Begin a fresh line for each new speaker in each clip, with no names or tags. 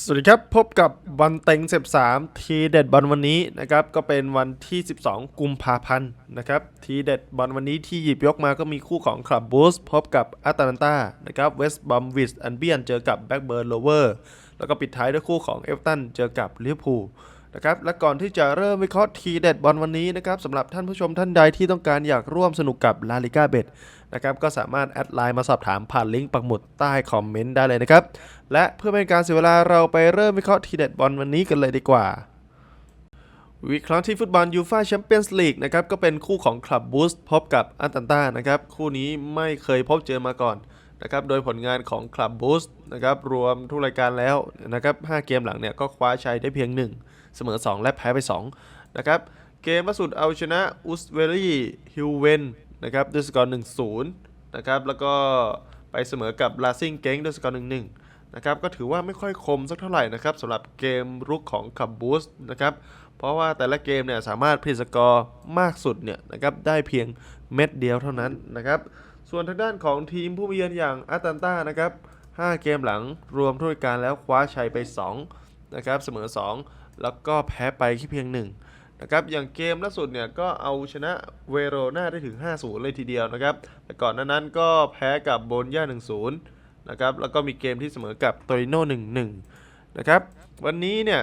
สวัสดีครับ พบกับวันเต็งเซบสามทีเด็ดบอลวันนี้นะครับก็เป็นวันที่ 12 กุมภาพันธ์นะครับทีเด็ดบอลวันนี้ที่หยิบยกมาก็มีคู่ของคลับบูสพบกับอาตาลันตานะครับเวสต์บอมวิสอันเบียนเจอกับแบ็กเบิร์นโลเวอร์แล้วก็ปิดท้ายด้วยคู่ของเอฟตันเจอกับลิเวอร์พูลนะครับและก่อนที่จะเริ่มวิเคราะห์ทีเด็ดบอลวันนี้นะครับสำหรับท่านผู้ชมท่านใดที่ต้องการอยากร่วมสนุกกับลาลิก้าเบ t นะครับก็สามารถแอดไลน์มาสอบถามผ่านลิงก์ปักหมุดใต้คอมเมนต์ได้เลยนะครับ และเพื่อเป็นการเสียเวลาเราไปเริ่มวิเคราะห์ทีเด็ดบอลวันนี้กันเลยดีกว่า วิเคราะห์ที่ฟุตบอลยูฟ่าแชมเปี้ยนส์ลีกนะครับก็เป็นคู่ของคลับบูสพบกับอันตันตานะครับคู่นี้ไม่เคยพบเจอมาก่อนนะครับโดยผลงานของคลับบูสนะครับรวมทุกรายการแล้วนะครับ5เกมหลังเนี่ยก็คว้าชัยได้เพียง 1 เสมอ 2 และแพ้ไป2นะครับเกมล่าสุดเอาชนะอุสเวรี่ฮิวเวน นะครับด้วยสกอร์1-0นะครับแล้วก็ไปเสมอกับลาซิงเก้งด้วยสกอร์1-1นะครับก็ถือว่าไม่ค่อยคมสักเท่าไหร่นะครับสำหรับเกมรุกของคับบูสนะครับเพราะว่าแต่ละเกมเนี่ยสามารถพลิสกอร์มากสุดเนี่ยนะครับได้เพียงเม็ดเดียวเท่านั้นนะครับส่วนทางด้านของทีมผู้มีเยือนอย่างอาตันตานะครับ5 เกมหลังรวมทุกายการแล้วคว้าชัยไป2นะครับเสมอ 2 แล้วก็แพ้ไปแค่เพียง 1 นะครับอย่างเกมล่าสุดเนี่ยก็เอาชนะเวโรนาได้ถึง 5-0 เลยทีเดียวนะครับแต่ก่อนนั้นก็แพ้กับโบนย่า 1-0 นะครับแล้วก็มีเกมที่เสมอกับโตริโน่1-1 นะครับวันนี้เนี่ย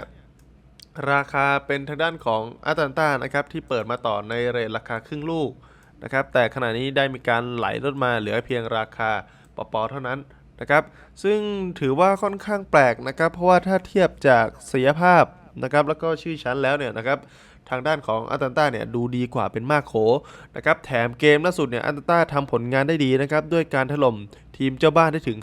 ราคาเป็นทางด้านของอาตันตานะครับที่เปิดมาต่อในเรทราคาครึ่งลูกนะครับแต่ขณะนี้ได้มีการไหลลดมาเหลือเพียงราคาปอปอเท่านั้นนะครับซึ่งถือว่าค่อนข้างแปลกนะครับเพราะว่าถ้าเทียบจากศักยภาพ นะครับแล้วก็ชื่อชั้นแล้วเนี่ยนะครับทางด้านของอาตันตาเนี่ยดูดีกว่าเป็นมากโขนะครับแถมเกมล่าสุดเนี่ยอาตันตาทำผลงานได้ดีนะครับด้วยการถล่มทีมเจ้าบ้านได้ถึง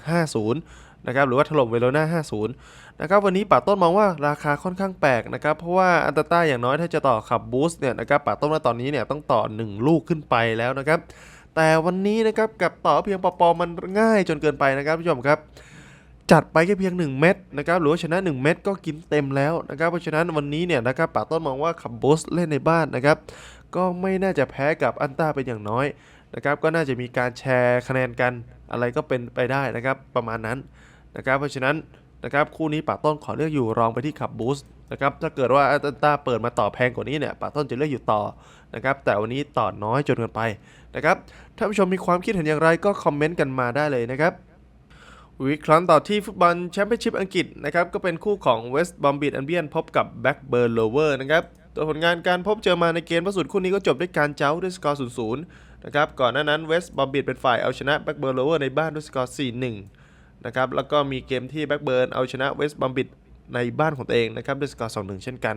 50นะครับหรือว่าถล่มเวโรนา 50 นะครับวันนี้ป่าต้นมองว่าราคาค่อนข้างแปลกนะครับเพราะว่าอันตต้าอย่างน้อยถ้าจะต่อขับบูสต์เนี่ยนะครับป่าต้นว่าตอนนี้เนี่ยต้องต่อ 1 ลูกขึ้นไปแล้วนะครับ แต่วันนี้นะครับกับต่อเพียงปอปอมันง่ายจนเกินไปนะครับผู้ชมครับ จัดไปแค่เพียง 1 เม็ดนะครับหรือว่าชนะ 1 เม็ดก็กินเต็มแล้วนะครับเพราะฉะนั้นวันนี้เนี่ยนะครับป่าต้นมองว่าขับบูสเล่นในบ้านนะครับก็ไม่น่าจะแพ้กับอันต้าเป็นอย่างน้อยนะครับก็น่าจะมีการแชร์คะแนนกันอะไรก็เป็นไปได้นะครับประมาณนั้นนะครับเพราะฉะนั้นนะครับคู่นี้ป่าต้นขอเลือกอยู่รองไปที่ขับบูสนะครับถ้าเกิดว่าอันตตาเปิดมาต่อแพงกว่านี้เนี่ยป่าต้นจะเลือกอยู่ต่อนะครับแต่วันนี้ต่อน้อยจนเกินไปนะครับท่านผู้ชมมีความคิดเห็นอย่างไรก็คอมเมนต์กันมาได้เลยนะครับ วิเคราะห์ต่อที่ฟุตบอลแชมเปี้ยนชิพอังกฤษนะครับก็เป็นคู่ของเวสต์บอมบิดแอนเบียนพบกับแบ็กเบิร์นโลเวอร์นะครับตัวผลงานการพบเจอมาในเกมล่าสุดคู่นี้ก็จบด้วยการเจ้าด้วยสกอร์ 0-0 นะครับก่อนหน้านั้นเวสต์บอมบิดเป็นฝ่ายเอาชนะแบ็กเบิร์นโลเวอร์ในบ้านด้วยสกอร์ 4-1 นะครับแล้วก็มีเกมที่แบ็กเบิร์นเอาชนะเวสต์บอมบิดในบ้านของตัวเองนะครับด้วยสกอร์ 2-1 เช่นกัน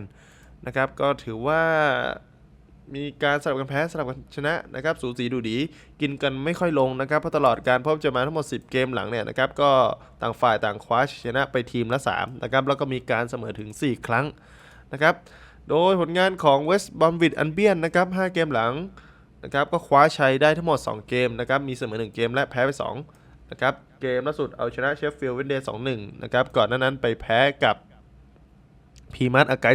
นะครับก็ถือว่า มีการสลับกันแพ้สลับกันชนะนะครับสูสีดูดี กินกันไม่ค่อยลงนะครับเพราะตลอดการพบเจอมาทั้งหมด 10 เกมหลังเนี่ยนะครับก็ต่างฝ่ายต่างคว้าชนะไปทีมละ3นะครับแล้วก็มีการเสมอถึง 4 ครั้งนะครับโดยผลงานของเวสต์บอมบิดอันเบียนนะครับ5เกมหลังนะครับก็คว้าชัยได้ทั้งหมด 2 เกมนะครับมีเสมอ 1 เกมและแพ้ไป 2 นะครับ เกมล่าสุดเอาชนะเชฟฟิลด์เวนเดย์2-1นะครับก่อนหน้านั้นไปแพ้กับพีมัตอาไก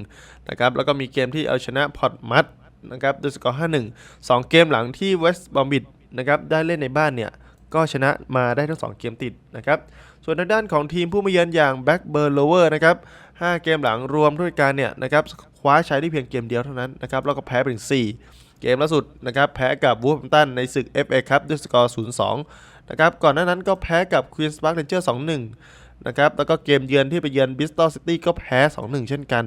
2-1นะครับแล้วก็มีเกมที่เอาชนะพอตมัต นะครับด้วยสกอร์ 5-1 2 เกมหลังที่เวสต์บอมบิดนะครับได้เล่นในบ้านเนี่ยก็ชนะมาได้ทั้ง 2 เกมติดนะครับ ส่วนทางด้านของทีมผู้มาเยือนอย่างแบ็กเบิร์นโลเวอร์นะครับ5เกมหลังรวมด้วยกันเนี่ยนะครับคว้าใชัยได้เพียงเกมเดียวเท่านั้นนะครับแล้วก็แพ้ไปถึง 4 เกมล่าสุดนะครับแพ้กับวูฟแฮมตันในศึก FA ครับด้วยสกอร์ 0-2 นะครับก่อนหน้านั้นก็แพ้กับควีนส์พาร์คเรนเจอร์ 2-1 นะครับแล้วก็เกมเยือนที่ไปเยือนบิสตอลซิตี้ก็แพ้ 2-1 เช่นกัน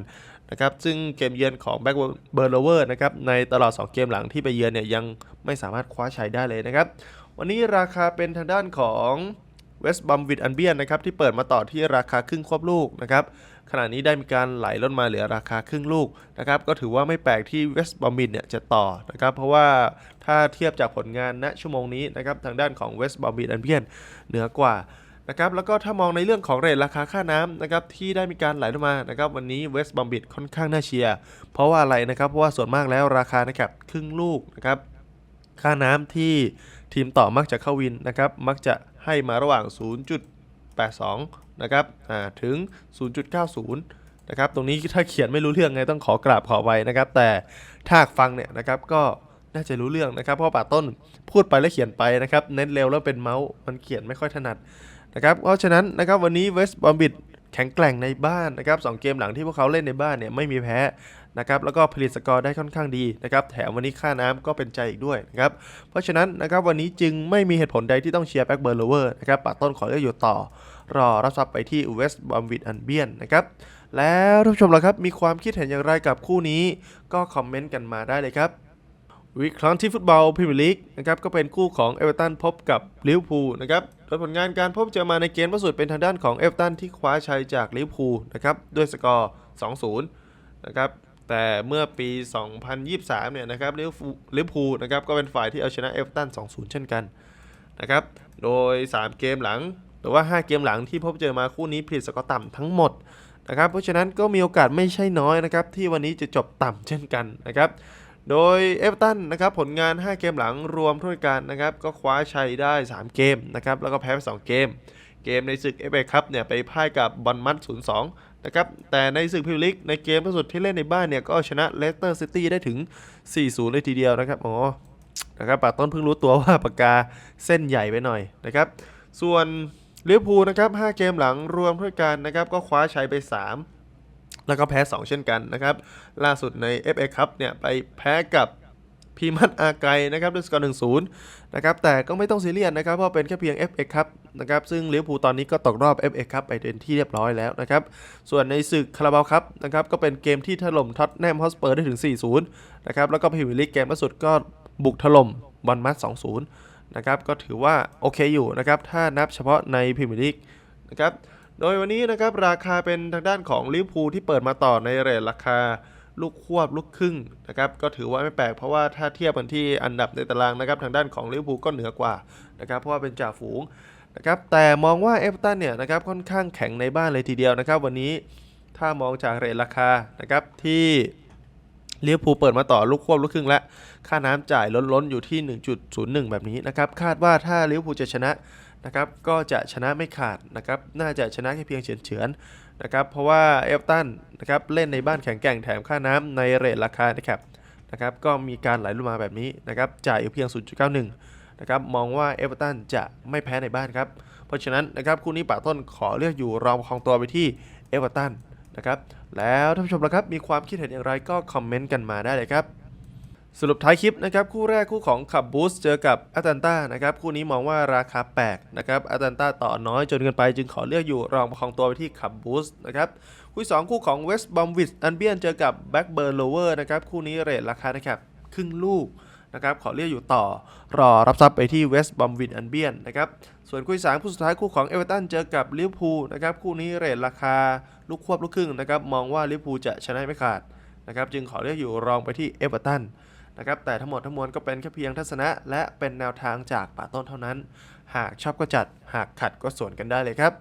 นะครับซึ่งเกมเยือนของแบ็กเบอร์โลเวอร์นะครับในตลอด 2 เกมหลังที่ไปเยือนเนี่ยยังไม่สามารถคว้าชัยได้เลยนะครับ วันนี้ราคาเป็นทางด้านของเวสต์บัมวิดอันเบียนนะครับที่เปิดมาต่อที่ราคาครึ่งควบลูกนะครับขณะนี้ได้มีการไหลลดมาเหลือราคาครึ่งลูกนะครับก็ถือว่าไม่แปลกที่เวสต์บอมบิดเนี่ยจะต่อนะครับเพราะว่าถ้าเทียบจากผลงานณชั่วโมงนี้นะครับทางด้านของเวสต์บอมบิดอันเบียนเหนือกว่า นะครับแล้วก็ถ้ามองในเรื่องของเรทราคาค่าน้ำนะครับที่ได้มีการไหลลงมานะครับวันนี้เวสต์บอมบิดค่อนข้างน่าเชียร์เพราะว่าอะไรนะครับเพราะว่าส่วนมากแล้วราคานะครับครึ่งลูกนะครับค่าน้ำที่ทีมต่อมักจะเข้าวินนะครับมักจะให้มาระหว่าง 0.82 นะครับอ่าถึง 0.90นะครับตรงนี้ถ้าเขียนไม่รู้เรื่องไงต้องขอกราบขอไว้นะครับ แต่ถ้าฟังเนี่ยนะครับก็น่าจะรู้เรื่องนะครับ เพราะป่าต้นพูดไปแล้วเขียนไปนะครับ เน้นเร็วแล้วเป็นเมาส์มันเขียนไม่ค่อยถนัด นะครับเพราะฉะนั้นนะครับวันนี้เวสต์บอมบิดแข็งแกร่งในบ้านนะครับสองเกมหลังที่พวกเขาเล่นในบ้านเนี่ยไม่มีแพ้นะครับแล้วก็ผลิตสกอร์ได้ค่อนข้างดีนะครับแถมวันนี้ค่าน้ำก็เป็นใจอีกด้วยนะครับเพราะฉะนั้นนะครับวันนี้จึงไม่มีเหตุผลใดที่ต้องเชียร์แบ็กเบิร์นโลเวอร์นะครับปาต้นขอเลือกอยู่ต่อ รอรับทรัพย์ไปที่เวสต์บอมวิดอันเบียนนะครับแล้วท่านผู้ชมล่ะครับมีความคิดเห็นอย่างไรกับคู่นี้ ก็คอมเมนต์กันมาได้เลยครับ วิเคราะห์ที่ฟุตบอลพรีเมียร์ลีกนะครับก็เป็นคู่ของเอเวอร์ตันพบกับลิเวอร์พูลนะครับโดยผลงานการพบเจอมาในเกมล่าสุดเป็นทางด้านของเอเวอร์ตันที่คว้าชัยจากลิเวอร์พูลนะครับด้วยสกอร์ 2-0 นะครับแต่เมื่อปี 2023 เนี่ยนะครับลิเวอร์พูลลิเวอร์พูลนะครับก็เป็นฝ่ายที่เอาชนะเอเวอร์ตัน 2-0 เช่นกันนะครับโดย 3 เกมหลังหรือว่า 5 เกมหลังที่พบเจอมาคู่นี้ผลิตสกอร์ต่ำทั้งหมดนะครับเพราะฉะนั้นก็มีโอกาสไม่ใช่น้อยนะครับที่วันนี้จะจบต่ำเช่นกันนะครับ โดยเอเวอร์ตันนะครับผลงาน 5 เกมหลังรวมทุกการนะครับก็คว้าชัยได้ 3 เกมนะครับแล้วก็แพ้ไป2เกม เกมในศึกเอฟเอคัพเนี่ยไปพ่ายกับบอลมัด0-2นะครับแต่ในศึกพรีเมียร์ลีกในเกมล่าสุดที่เล่นในบ้านเนี่ยก็ชนะเลสเตอร์ซิตี้ได้ถึง 4-0 เลยทีเดียวนะครับอ๋อนะครับปาต้นเพิ่งรู้ตัวว่าปากกาเส้นใหญ่ไปหน่อยนะครับส่วนลิเวอร์พูลนะครับ5เกมหลังรวมทุกการนะครับก็คว้าชัยไป 3 แล้วก็แพ้ 2 เช่นกันนะครับ ล่าสุดใน FA Cup เนี่ยไปแพ้กับพีมัดอาไกนะครับด้วยสกอร์1-0นย์นะครับแต่ก็ไม่ต้องซีเรียสนะครับเพราะเป็นแค่เพียง FA Cup นะครับซึ่งลิเวอร์พูลตอนนี้ก็ตกรอบ FA Cup ไปเป็นที่เรียบร้อยแล้วนะครับส่วนในศึกคาราบาวครับนะครับก็เป็นเกมที่ถล่มท็อตแนมฮอสเปอร์ได้ถึง 4-0นะครับแล้วก็พรีเมียร์ลีกเกมล่าสุดก็บุกถล่มบอลมัด2-0นะครับก็ถือว่าโอเคอยู่นะครับถ้านับเฉพาะในพรีเมียร์ลีกนะครับ โดยวันนี้นะครับราคาเป็นทางด้านของลิเวอร์พูลที่เปิดมาต่อในเรทราคาลูกควบลูกครึ่งนะครับก็ถือว่าไม่แปลกเพราะว่าถ้าเทียบกันที่อันดับในตารางนะครับทางด้านของลิเวอร์พูลก็เหนือกว่านะครับเพราะว่าเป็นจ่าฝูงนะครับแต่มองว่าเอเตันเนี่ยนะครับค่อนข้างแข็งในบ้านเลยทีเดียวนะครับ วันนี้ถ้ามองจากเรทราคานะครับที่ลิเวอร์พูลเปิดมาต่อลูกควบลูกครึ่งและค่าน้ำจ่ายล้นๆอยู่ที่ 1.01 แบบนี้นะครับคาดว่าถ้าลิเวอร์พูลจะชนะ นะครับก็จะชนะไม่ขาดนะครับน่าจะชนะแค่เพียงเฉือนๆนะครับเพราะว่าเอฟตันนะครับเล่นในบ้านแข็งแกร่งแถมค่าน้ำในเรทราคานะครับนะครับก็มีการไหลลงมาแบบนี้นะครับจ่ายอยู่เพียง 0.91นะครับมองว่าเอเวอร์ตันจะไม่แพ้ในบ้านครับเพราะฉะนั้นนะครับคู่นี้ป่าต้นขอเลือกอยู่รองครองตัวไปที่เอเวอร์ตันนะครับแล้วท่านผู้ชมละครับมีความคิดเห็นอย่างไรก็คอมเมนต์กันมาได้เลยครับ สรุปท้ายคลิปนะครับคู่แรกคู่ของขับบูสเจอกับอาตันตานะครับคู่นี้มองว่าราคาแปลกนะครับอาตันตาต่อน้อยจนเกินไปจึงขอเลือกอยู่รองประคองตัวไปที่ขับบูสนะครับคู่สองคู่ของเวสต์บอมวิดอันเบียนเจอกับแบ็กเบิร์นโลเวอร์นะครับคู่นี้เรทราคานะครับครึ่งลูกนะครับขอเลือกอยู่ต่อรอรับทรัพย์ไปที่เวสต์บอมวิดอันเบียนนะครับส่วนคู่สามคู่สุดท้ายคู่ของเอเวอเรตันเจอกับลิเวอร์พูลนะครับคู่นี้เรทราคาลูกควบลูกครึ่งนะครับมองว่าลิเวอร์พูลจะชนะไม่ขาดนะครับจึงขอเลือกอยู่รองไปที่เอเวอเรตัน นะครับแต่ทั้งหมดทั้งมวลก็เป็นแค่เพียงทัศนะ และเป็นแนวทางจากป่าต้นเท่านั้น หากชอบก็จัดหากขัดก็สวนกันได้เลยครับ